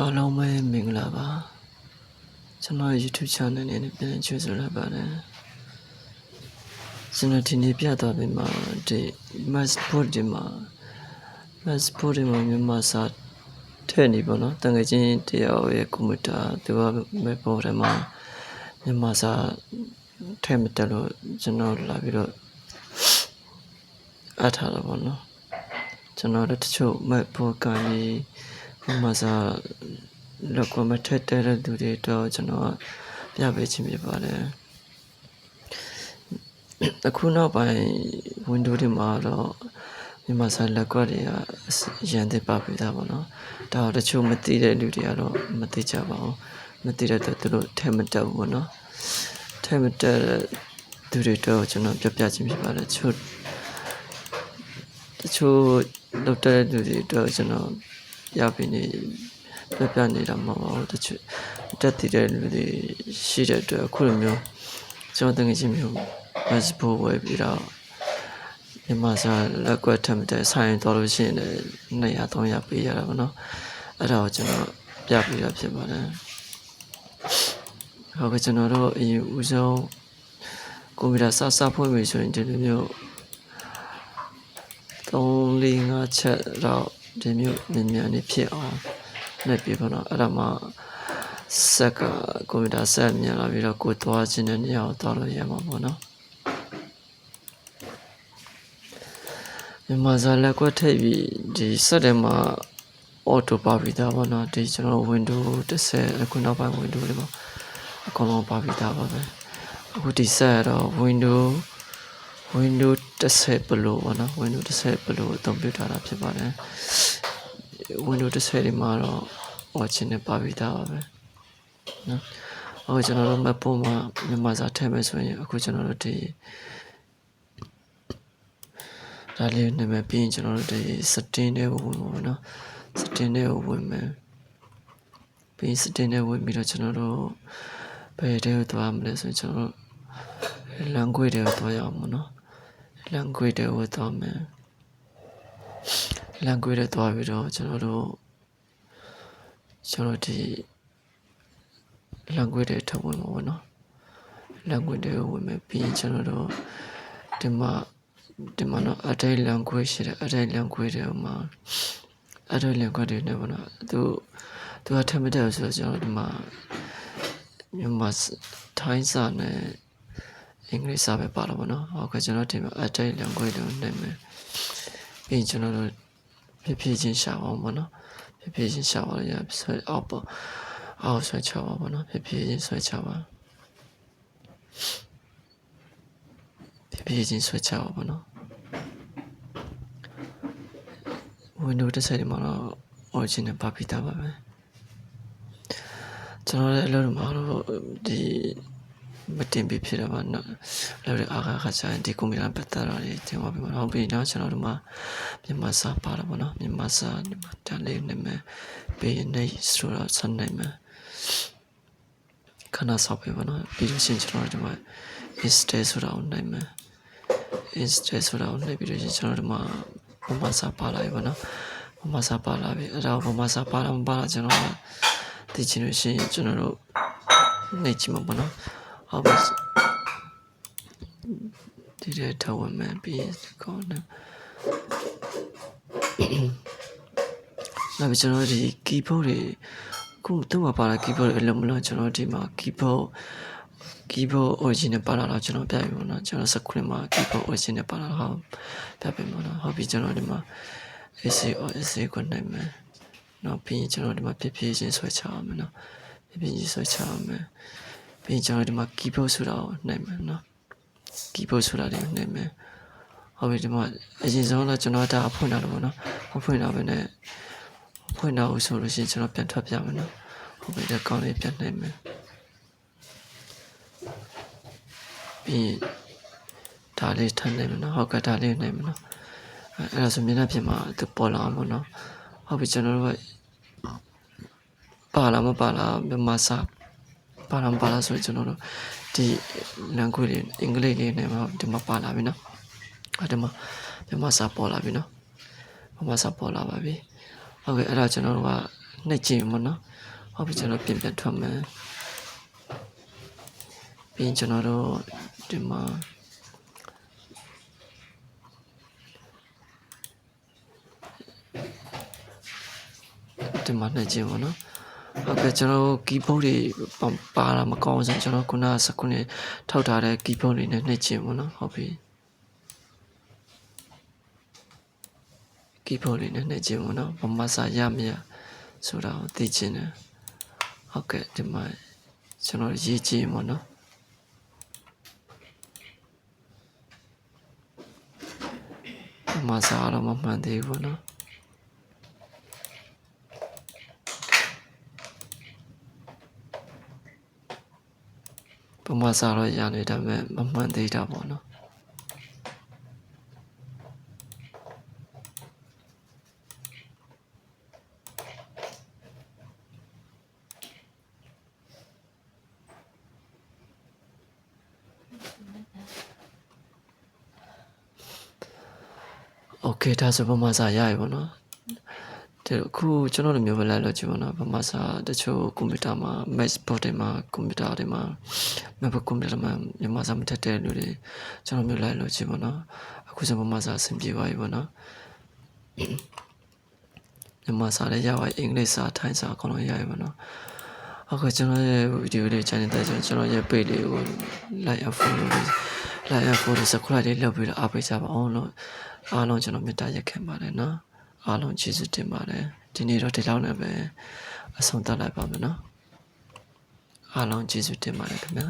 အားလုံးပဲမင်္ဂလာပါကျွန်တော် YouTube channel နဲ့လည်းပြန်ချွေဆိုလာပါတယ်ကျွန်တော်ဒီနေ့ပြသွားပြီမှာဒီ passport ဒီမှာ passport ဒီမှာမြန်မာစာထည့်နေပေါ့နော်တန်ငယ်ချင်းတယောက်ရဲ့ကွန်ပျူတာသူကမဲ့ပေါ်တယ်မှာမြန်မာစာထည့်မတက်လို့ကျွန်တော်လာပြီးတော့အထားတော့ပေါ့နော်ကျွန်တော်တို့တချို့မဲ့ပေါ်ကနေ မြန်မာစာလောက်ကမထက်တဲ့သူတွေတော့ကျွန်တော်ပြပေးခြင်းဖြစ်ပါတယ်အခုနောက်ပိုင်း window တွေမှာတော့မြန်မာစာလက်ကွက်တွေကရန်သိပါပြီသားပေါ့နော်ဒါတော့တချို့မသိတဲ့လူတွေကတော့မသိကြပါဘူးမသိတဲ့တော့သူတို့ထဲမတက်ဘူးပေါ့နော်ထဲမတက်တဲ့သူတွေတော့ကျွန်တော်ပြပြခြင်းဖြစ်ပါတယ်တချို့တချို့လောက်တဲ့လူတွေတော့ကျွန်တော် ပြပေးနေပြပြနေတာမဟုတ်ပါဘူးတချို့တက်တည်တဲ့လူတွေရှိတဲ့အတွက်အခုလိုမျိုးကျွန်တော်တကယ်ချင်းမျိုး passport ဝယ်ပြီးတော့မြန်မာစာလက်ကွက်ထက်မတဲ့ဆိုင်တော်လို့ရှိရင်လည်း200 300ပေးရတာပေါ့နော်အဲ့ဒါကိုကျွန်တော်ပြပေးတာဖြစ်ပါတယ်ဟုတ်ကဲ့ကျွန်တော်တို့အရင်ဦးဆုံးကွန်ပျူတာစစဖွင့်ပြီဆိုရင်ဒီလိုမျိုး3 4 5ချက်တော့ ဒီမျိုးမြန်မြန်လေးဖြစ်အောင်လက်ပြပါတော့အဲ့ဒါမှဆက်ကကွန်ပျူတာဆက်မြန်လာပြီးတော့ကိုသွားခြင်းတဲ့နေရာကိုသွားလို့ရမှာပေါ့နော်မြန်မာစာလက်ကွက်ထိပ်ပြီးဒီဆက်တယ်မှာ auto ပါပြီးသားပေါ့နော်ဒီကျွန်တော် window 30အခုနောက်ပိုင်း window လေးပေါ့အကုန်လုံးပါပြီးသားပါပဲအခုဒီဆက်ရတော့ window window 30 Pro ပေါ့နော် window 30 Pro အသုံးပြုထားတာဖြစ်ပါတယ် window 30ဒီမှာတော့ watching နဲ့ပါပြီးသားပါပဲနော်အခုကျွန်တော်တို့ map ပေါ်မှာမြန်မာစာထည့်မယ်ဆိုရင်အခုကျွန်တော်တို့ဒီဒါလေးနာမည်ပြီးရင်ကျွန်တော်တို့ဒီ setting တွေကိုဝင်ပါမယ်နော် setting တွေကိုဝင်မယ်ပြီး setting တွေဝင်ပြီးတော့ကျွန်တော်တို့ဘယ်တဲကိုသွားမလဲဆိုရင်ကျွန်တော်တို့ language တွေကိုသွားရအောင်မနော် language တွေကိုသွားမယ် language တွေသွားပြီးတော့ကျွန်တော်တို့ကျွန်တော်ဒီ language တွေထပ်ဝင်မှာပေါ့နော် language တွေကိုဝင်မယ်ပြီးရင်ကျွန်တော်တို့ဒီမှာဒီမှာတော့ adult language ရှိတယ် adult language တွေမှာ adult language တွေနဲ့ပေါ့နော်သူသူကထပ်မတက်ဆိုတော့ကျွန်တော်ဒီမှာမြန်မာထိုင်းစာနဲ့ အင်္ဂလိပ်စာပဲပါတော့ဗောနော်ဟုတ်ကဲ့ကျွန်တော်ဒီမှာ adult language တွေနဲ့မယ်ပြီးရင်ကျွန်တော်တို့ဖြစ်ဖြစ်ချင်းရှာအောင်ဗောနော်ဖြစ်ဖြစ်ချင်းရှာအောင်ရဆွဲအောက်ပေါ့အောက်ဆွဲချပါဗောနော်ဖြစ်ဖြစ်ချင်းဆွဲချပါဖြစ်ဖြစ်ချင်းဆွဲချပါဗောနော် window တစ်ဆက်ဒီမှာတော့ origin နဲ့ပါပြီးသားပါပဲကျွန်တော်လည်းအလုပ်တွေမှာတော့ဒီ မတင်ပြဖြစ်တာပါနော်အလုပ်တွေအားခါချင်ဒီကွန်ပျူတာပတ်သက်တာတွေတင်ပါပြီပါဟုတ်ပြီနော်ကျွန်တော်တို့မှာမြန်မာစာပါတာပေါ့နော်မြန်မာစာဒီမှာတန်လေးနေမယ်ပေးနေဆိုတော့ဆန်နိုင်မယ်ခဏဆောက်ပေးပါနော်ပြီးလို့ရှိရင်ကျွန်တော်တို့ဒီမှာ instead ဆိုတာကိုနိုင်မယ် instead ဆိုတာကိုနိုင်ပြီးတော့ကျွန်တော်တို့ဒီမှာဘမစာပါလာပြီပေါ့နော်ဘမစာပါလာပြီအဲ့ဒါကိုဘမစာပါလာမပါလာကျွန်တော်ကသိချင်လို့ရှိရင်ကျွန်တော်တို့နေချင်မှာပေါ့နော် ဟုတ်ပါဒီတဲ့ထဝင်မယ်ပြီးကောင်းတယ်နောက်ပြီးကျွန်တော်ဒီ keyboard တွေအခုသူ့မှာပါလာ keyboard တွေအလုံးမလုံးကျွန်တော်ဒီမှာ keyboard keyboard original ပါလာတော့ကျွန်တော်ပြပြီပေါ့နော်ကျွန်တော် screen မှာ keyboard original ပါလာတော့ပြပြီပေါ့နော်ဟုတ်ပြီကျွန်တော်ဒီမှာ essay or essay ကိုနိုင်မယ်နောက်ပြီးရင်ကျွန်တော်ဒီမှာဖြစ်ဖြစ်ချင်းဆွဲချအောင်မယ်နော်ဖြစ်ဖြစ်ချင်းဆွဲချအောင်မယ် ပြီးရင်ကျွန်တော်ဒီမှာ keyboard ဆိုတာကိုနိုင်မယ်နော် keyboard ဆိုတာလေးကိုနိုင်မယ်ဟုတ်ပြီဒီမှာအရင်ဆုံးတော့ကျွန်တော်ဒါအဖွင့်တာလို့ပေါ့နော်အဖွင့်တာပဲနဲ့ဖွင့်တာကိုဆိုလို့ရှိရင်ကျွန်တော်ပြန်ထွက်ပြမယ်နော်ဟုတ်ပြီဒါကောင်းလေးပြန်နိုင်မယ်ပြီးဒါလေးထပ်နိုင်မယ်နော်ဟုတ်ကဲ့ဒါလေးနိုင်မယ်နော်အဲ့ဒါဆိုမျက်နှာပြင်မှာသူပေါ်လာမှာနော်ဟုတ်ပြီကျွန်တော်တို့ကပါလာမပါလာမြန်မာစာ ပါလာမပါလာဆိုကျွန်တော်တို့ဒီ language လေးအင်္ဂလိပ်လေးနဲ့မှဒီမှာပါလာပြီနော်အဲ့ဒီမှာမြန်မာစာပေါ်လာပြီနော်မြန်မာစာပေါ်လာပါပြီဟုတ်ကဲ့အဲ့ဒါကျွန်တော်တို့ကနှိပ်ကြည့်မှာနော်ဟုတ်ပြီကျွန်တော်ပြင်ပြထွက်မယ်ပြီးရင်ကျွန်တော်တို့ဒီမှာဒီမှာနှိပ်ကြည့်မှာနော် ဟုတ်ကဲ့ကျွန်တော်တို့ keyboard တွေပါပါတာမကောင်းဆိုကျွန်တော်ခုနကစခုနဲ့ထောက်ထားတဲ့ keyboard တွေနဲ့နှိပ်ကြည့်မှာနော်ဟုတ်ပြီ keyboard လေးနဲ့နှိပ်ကြည့်မနော်ဘာမှစာရမရဆိုတာကိုသိချင်တယ်ဟုတ်ကဲ့ဒီမှာကျွန်တော်ရေးကြည့်မနော်ဘာမှစာတော့မမှန်သေးဘူးနော် ဘာမှစာတော့ရနေတယ်မဲ့မမှန်သေးတာပေါ့နော် โอเคဒါဆိုဗမာစာရရပါ တော့ဒီအခုကျွန်တော်တို့မျိုးပဲလိုက်လို့ကြည့်ပါတော့ဗမာစာတချို့ကွန်ပျူတာမှာ Macbook တွေမှာကွန်ပျူတာတွေမှာ Macbook ကွန်ပျူတာမှာမြန်မာစာမထက်တဲ့လူတွေကျွန်တော်မျိုးလိုက်လို့ကြည့်ပါတော့အခုဆိုဗမာစာအဆင်ပြေပါပြီပေါ့နော်မြန်မာစာလည်းရပါအင်္ဂလိပ်စာထိုင်းစာအကုန်လုံးရရပါတော့အခုကျွန်တော်ရဲ့ဗီဒီယိုလေး channel တက်ကျွန်တော်ရဲ့ page လေးကို like and follow လေး like and follow subscribe လေးလုပ်ပြီးတော့အားပေးကြပါအောင်လို့အားလုံးကျွန်တော်မေတ္တာရက်ခံပါတယ်နော် အားလုံးကျေးဇူးတင်ပါတယ်ဒီနေ့တော့ဒီလောက်နဲ့ပဲအဆုံးသတ်လိုက်ပါမယ်နော်အားလုံးကျေးဇူးတင်ပါတယ်ခင်ဗျာ